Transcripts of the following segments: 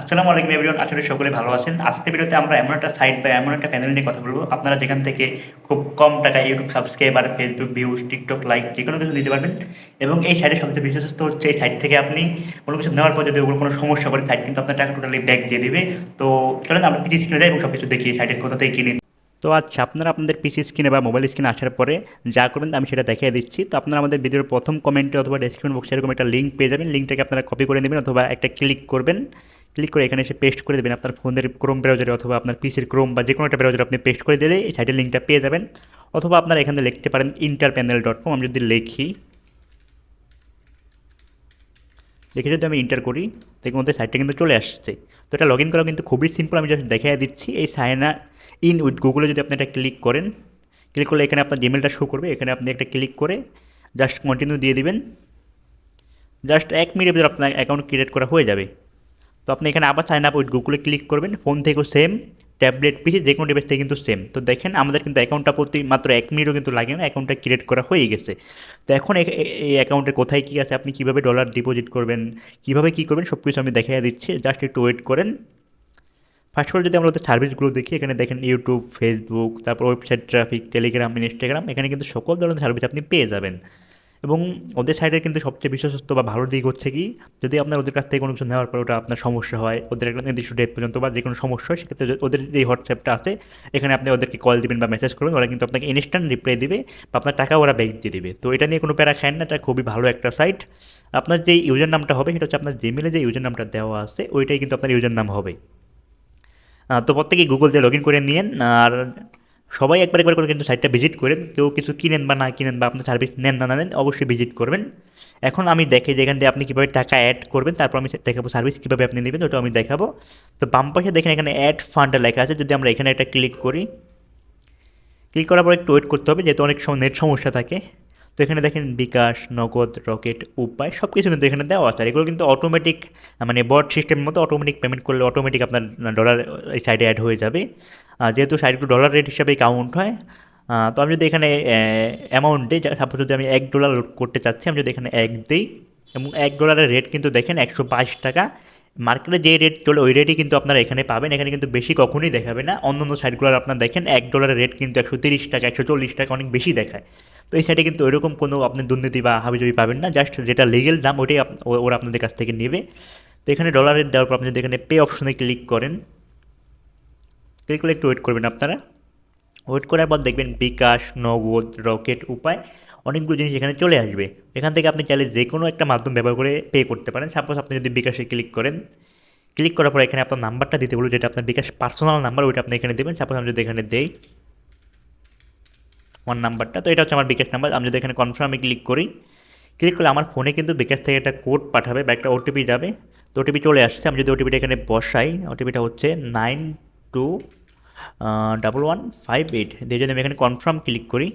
আসসালামু আলাইকুম এভরিওয়ান আসলে সকলে ভালো আছেন। আজকে ভিডিওতে আমরা এমন একটা সাইট বা এমন একটা প্যানেল নিয়ে কথা বলব। আপনারা যেখান থেকে খুব কম টাকায় YouTube subscriber Facebook views TikTok like যে কোনো কিছু দিতে পারবেন। এবং এই সাইটের সবচেয়ে বিশেষত্ব হচ্ছে এই সাইট থেকে আপনি কোনো কিছু নেওয়ার পর যদি ওগুলো কোনো সমস্যা করে সাইট কিন্তু আপনার টাকা টোটালি ব্যাক দিয়ে দেবে। তো চলেন আমরা পিছিয়ে কিনে যাই এবং সব কিছু দেখি সাইটের কোথা থেকে কিনে তো আচ্ছা আপনারা আপনাদের পিসি স্ক্রিনে বা মোবাইল স্ক্রিনে আসার পরে যা করবেন আমি সেটা দেখিয়ে দিচ্ছি। তো আপনারা আমাদের ভিডিওর প্রথম কমেন্টে অথবা ডিসক্রিপশন বক্সে এরকম একটা লিঙ্ক পেয়ে যাবেন। লিঙ্কটাকে আপনারা কপি করে নেবেন অথবা একটা ক্লিক করবেন। ক্লিক করে এখানে এসে পেস্ট করে দেবেন আপনার ফোনের ক্রোম ব্রাউজারে অথবা আপনার পিসির ক্রোম বা যে কোনো একটা ব্রাউজারে আপনি পেস্ট করে দিলে এই সাইটের লিঙ্কটা পেয়ে যাবেন। অথবা আপনারা এখানে লিখতে পারেন ইন্টার প্যানেল ডট কম আমি যদি লিখি। লিখে যদি আমি ইন্টার করি দেখুন মধ্যে সাইটটা কিন্তু চলে আসছে। তো এটা লগ ইন করা কিন্তু খুবই সিম্পল আমি জাস্ট দেখিয়ে দিচ্ছি। এই সাইনা ইন উইথ গুগলে যদি আপনি এটা ক্লিক করেন ক্লিক করলে এখানে আপনার জিমেলটা শো করবে। এখানে আপনি একটা ক্লিক করে জাস্ট কন্টিনিউ দিয়ে দিবেন। জাস্ট এক মিনিটের ভিতরে আপনার অ্যাকাউন্ট ক্রিয়েট করা হয়ে যাবে। তো আপনি এখানে আবার সাইন আপ উইথ গুগলে ক্লিক করবেন। ফোন থেকেও সেম ট্যাবলেট পিসি যে কোনো ডিভাইস থেকে কিন্তু সেম তো দেখেন, আমাদের কিন্তু অ্যাকাউন্টটা প্রতি মাত্র এক মিনিটও কিন্তু লাগে না অ্যাকাউন্টটা ক্রিয়েট করা হয়ে গেছে। তো এখন এই অ্যাকাউন্টে কোথায় কী আছে, আপনি কীভাবে ডলার ডিপোজিট করবেন, কীভাবে কী করবেন সব কিছু আমি দেখিয়ে দিচ্ছি। জাস্ট একটু ওয়েট করেন। ফার্স্ট অফ অল যদি আমরা ওদের সার্ভিসগুলো দেখি, এখানে দেখেন ইউটিউব ফেসবুক তারপর ওয়েবসাইট ট্রাফিক টেলিগ্রাম ইনস্টাগ্রাম এখানে কিন্তু সকল ধরনের সার্ভিস আপনি পেয়ে যাবেন। এবং ওদের সাইডের কিন্তু সবচেয়ে বিশ্বস্ত বা ভালো দিক হচ্ছে কি, যদি আপনার ওদের কাছ থেকে কোনো কিছু নেওয়ার পর ওটা আপনার সমস্যা হয়, ওদের একটা নির্দিষ্ট ডেট পর্যন্ত বা যে কোনো সমস্যা হয়, সেক্ষেত্রে ওদের যে হোয়াটসঅ্যাপটা আছে, এখানে আপনি ওদেরকে কল দিবেন বা মেসেজ করবেন, ওরা কিন্তু আপনাকে ইনস্ট্যান্ট রিপ্লাই দিবে বা আপনার টাকা ওরা ব্যাক দিয়ে দিবে। তো এটা নিয়ে কোনো প্যারা খায় না, এটা খুবই ভালো একটা সাইট আপনার যে ইউজার নামটা হবে, সেটা হচ্ছে আপনার জিমেলে যে ইউজার নামটা দেওয়া আছে, ওইটাই কিন্তু আপনার ইউজার নাম হবে তো প্রত্যেকেই গুগল দিয়ে লগ ইন করে নিয়েন, আর সবাই একবার একবার করে কিন্তু সাইটটা ভিজিট করেন। কেউ কিছু কিনেন বা না কিনেন বা আপনার সার্ভিস নেন না না নেন, অবশ্যই ভিজিট করবেন। এখন আমি দেখি যে এখান থেকে আপনি কীভাবে টাকা অ্যাড করবেন, তারপর আমি দেখাবো সার্ভিস কীভাবে আপনি নেবেন ওটা আমি দেখাবো। তো বাম পাশে দেখেন এখানে অ্যাড ফান্ড লেখা আছে, যদি আমরা এখানে একটা ক্লিক করি ক্লিক করার পর একটু ওয়েট করতে হবে, যেহেতু অনেক সময় নেট সমস্যা থাকে। তো এখানে দেখেন বিকাশ, নগদ, রকেট, উপায় সব কিছু কিন্তু এখানে দেওয়া আছে। আর এগুলো কিন্তু অটোমেটিক মানে বট সিস্টেমের মতো অটোমেটিক পেমেন্ট করলে অটোমেটিক আপনার ডলার এই সাইডে অ্যাড হয়ে যাবে। যেহেতু সাইডগুলো ডলার রেট হিসাবে কাউন্ট হয় তো আমি যদি এখানে অ্যামাউন্ট সাপোজ যদি আমি এক ডলার লোড করতে চাচ্ছি, আমি যদি এখানে এক দিই, এবং এক ডলারের রেট কিন্তু দেখেন একশো বাইশ টাকা মার্কেটে যে রেট চলে, ওই রেটই কিন্তু আপনারা এখানে পাবেন। এখানে কিন্তু বেশি কখনোই দেখাবে না। অন্য অন্য সাইটগুলোর আপনার দেখেন, এক ডলারের রেট কিন্তু একশো তিরিশ টাকা, একশো চল্লিশ টাকা অনেক বেশি দেখায়। তো এই সাইটে কিন্তু ওইরকম কোনো আপনি দুর্নীতি বা হাবিজাবি পাবেন না। জাস্ট যেটা লিগেল দাম ওটাই ওরা আপনাদের কাছ থেকে নেবে। তো এখানে ডলার রেট দেওয়ার পর আপনি যদি এখানে পে অপশনে ক্লিক করেন ক্লিক করলে একটু ওয়েট করবেন আপনারা। ওয়েট করার পর দেখবেন বিকাশ, নগদ, রকেট, উপায় অনেকগুলো জিনিস এখানে চলে আসবে। এখান থেকে আপনি চাইলে যে কোনো একটা মাধ্যম ব্যবহার করে পে করতে পারেন। সাপোজ আপনি যদি বিকাশে ক্লিক করেন ক্লিক করার পর এখানে আপনার নাম্বারটা দিতে বলব যেটা আপনার বিকাশ পার্সোনাল নাম্বার ওইটা আপনি এখানে দেবেন। সাপোজ আমি যদি এখানে দেই আমার নাম্বারটা তো এটা হচ্ছে আমার বিকাশ নাম্বার আমি যদি এখানে কনফার্মে ক্লিক করি ক্লিক করলে আমার ফোনে কিন্তু বিকাশ থেকে একটা কোড পাঠাবে বা একটা ওটিপি যাবে। তো ওটিপি চলে আসছে। আমি যদি ওটিপিটা এখানে বসাই ওটিপিটা হচ্ছে nine two double one five eight দিয়ে যদি আমি এখানে কনফার্ম ক্লিক করি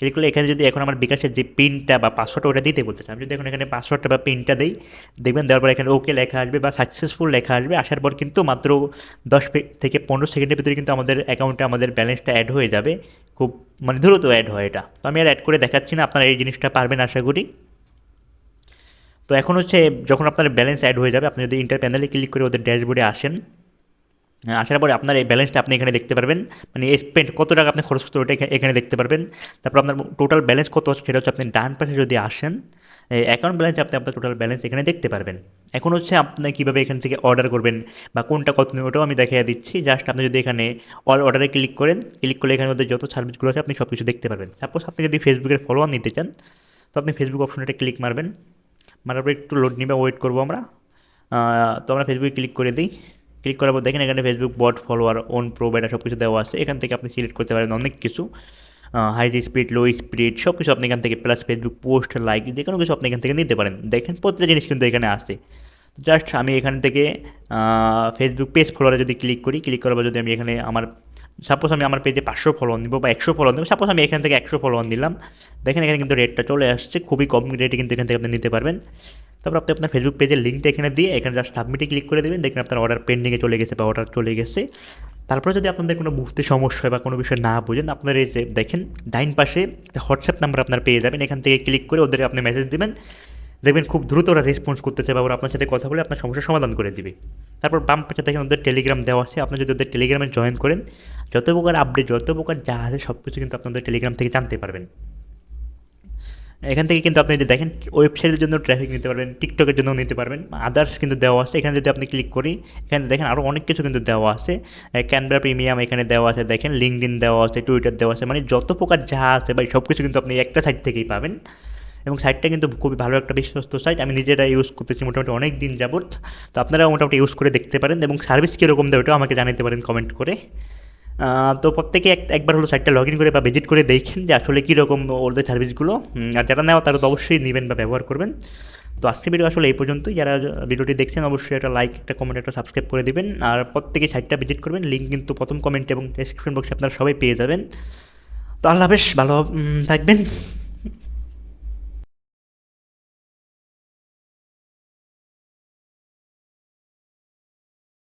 ক্লিক করলে এখানে যদি এখন আমার বিকাশের যে পিনটা বা পাসওয়ার্ডটা ওটা দিতে বলতেছে আমি যদি এখন এখানে পাসওয়ার্ডটা বা পিনটা দিই, দেখবেন দেওয়ার পর এখানে ওকে লেখা আসবে বা সাকসেসফুল লেখা আসবে। আসার পর কিন্তু মাত্র দশ থেকে পনেরো সেকেন্ডের ভিতরে কিন্তু আমাদের অ্যাকাউন্টে আমাদের ব্যালেন্সটা অ্যাড হয়ে যাবে। খুব মানে দ্রুত অ্যাড হয় এটা। তো আমি আর অ্যাড করে দেখাচ্ছি না আপনারা এই জিনিসটা পারবেন আশা করি। তো এখন হচ্ছে যখন আপনার ব্যালেন্স অ্যাড হয়ে যাবে আপনি যদি ইন্টার প্যানেলে ক্লিক করে ওদের ড্যাশবোর্ডে আসেন হ্যাঁ, আসার পরে আপনার এই ব্যালেন্সটা আপনি এখানে দেখতে পারবেন। মানে স্পেন্ড কত টাকা আপনি খরচ করতে ওটা এখা- এখানে দেখতে পারবেন। তারপর আপনার টোটাল ব্যালেন্স কত সেটা হচ্ছে আপনি ডান পাশে যদি আসেন অ্যাকাউন্ট ব্যালেন্স আপনি আপনার টোটাল ব্যালেন্স এখানে দেখতে পারবেন। এখন হচ্ছে আপনি কীভাবে এখান থেকে অর্ডার করবেন বা কোনটা কত নেবে ওটাও আমি দেখিয়ে দিচ্ছি। জাস্ট আপনি যদি এখানে অল অর্ডারে ক্লিক করেন ক্লিক করলে এখানে মধ্যে যত সার্ভিসগুলো আছে আপনি সব কিছু দেখতে পারবেন। সাপোজ আপনি যদি ফেসবুকের ফলোয়ার নিতে চান, তো আপনি ফেসবুক অপশনটা ক্লিক মারবেন। মারার পর একটু লোড নিবে ওয়েট করব আমরা। তো আমরা ফেসবুকে ক্লিক করে দিই। ক্লিক করার পর দেখেন এখানে Facebook bot follower own provider সব কিছু দেওয়া আছে। এখান থেকে আপনি সিলেক্ট করতে পারেন অনেক কিছু। হাই স্পিড লো স্পিড সব কিছু আপনি এখান থেকে প্লাস ফেসবুক পোস্ট লাইক যে কোনো কিছু আপনি এখান থেকে নিতে পারেন। দেখেন প্রত্যেকটা জিনিস কিন্তু এখানে আসে জাস্ট আমি এখান থেকে ফেসবুক পেজ ফলোয়ারে যদি ক্লিক করি ক্লিক করার পর যদি আমি এখানে আমার সাপোজ আমি আমার পেজে পাঁচশো ফলোয়ার দিব বা একশো ফলোয়ার দেবো সাপোজ আমি এখান থেকে একশো ফলোয়ার দিলাম দেখেন এখানে কিন্তু রেটটা চলে আসছে, খুবই কম রেটে কিন্তু এখান থেকে আপনি নিতে পারবেন। তারপর আপনি আপনার ফেসবুক পেজের লিঙ্কটা এখানে দিয়ে, এখানে জাস্ট সাবমিটে ক্লিক করে দেবেন। দেখেন আপনার অর্ডার পেন্ডিংয়ে চলে গেছে বা অর্ডার চলে গেছে। তারপরে যদি আপনাদের কোনো বুঝতে সমস্যা হয় বা কোনো বিষয় না বুঝেন, আপনার এই দেখেন, ডাইন পাশে একটা হোয়াটসঅ্যাপ নাম্বার আপনার পেয়ে যাবেন। এখান থেকে ক্লিক করে ওদের আপনি মেসেজ দেবেন। দেখবেন খুব দ্রুত ওরা রেসপন্স করতে চায় বা ওরা আপনার সাথে কথা বলে আপনার সমস্যার সমাধান করে দিবে। তারপর বাম পাশে দেখেন ওদের টেলিগ্রাম দেওয়া আছে। আপনি যদি ওদের টেলিগ্রামে জয়েন করেন, যত প্রকার আপডেট যত প্রকার যা আছে সব কিছু কিন্তু আপনাদের টেলিগ্রাম থেকে জানতে পারবেন। এখান থেকে কিন্তু আপনি যদি দেখেন ওয়েবসাইটের জন্য ট্রাফিক নিতে পারবেন টিকটকের জন্য নিতে পারবেন আদার্স কিন্তু দেওয়া আছে। এখানে যদি আপনি ক্লিক করি, এখানে দেখেন আরও অনেক কিছু কিন্তু দেওয়া আছে। ক্যানভা প্রিমিয়াম এখানে দেওয়া আছে, দেখেন লিঙ্কডিন দেওয়া আছে টুইটার দেওয়া আছে মানে যত প্রকার যা আছে বা সব কিছু কিন্তু আপনি একটা সাইট থেকেই পাবেন। এবং সাইটটা কিন্তু খুবই ভালো একটা বিশ্বস্ত সাইট আমি নিজেরা ইউজ করতেছি মোটামুটি অনেক দিন যাবত তো আপনারা মোটামুটি ইউজ করে দেখতে পারেন এবং সার্ভিস কীরকম দেয় ওটাও আমাকে জানাতে পারেন কমেন্ট করে। তো প্রত্যেকে এক একবার হলো সাইটটা লগ ইন করে বা ভিজিট করে দেখেন যে আসলে কীরকম ওদের সার্ভিসগুলো আর যারা নেওয়া, তারা তো অবশ্যই নেবেন বা ব্যবহার করবেন। তো আজকের ভিডিও আসলে এই পর্যন্তই। যারা ভিডিওটি দেখছেন, অবশ্যই একটা লাইক একটা কমেন্ট একটা সাবস্ক্রাইব করে দেবেন। আর প্রত্যেকে সাইটটা ভিজিট করবেন। লিঙ্ক কিন্তু প্রথম কমেন্ট এবং ডেসক্রিপশন বক্সে আপনারা সবাই পেয়ে যাবেন। তো আল্লাহ বেশ ভালো থাকবেন।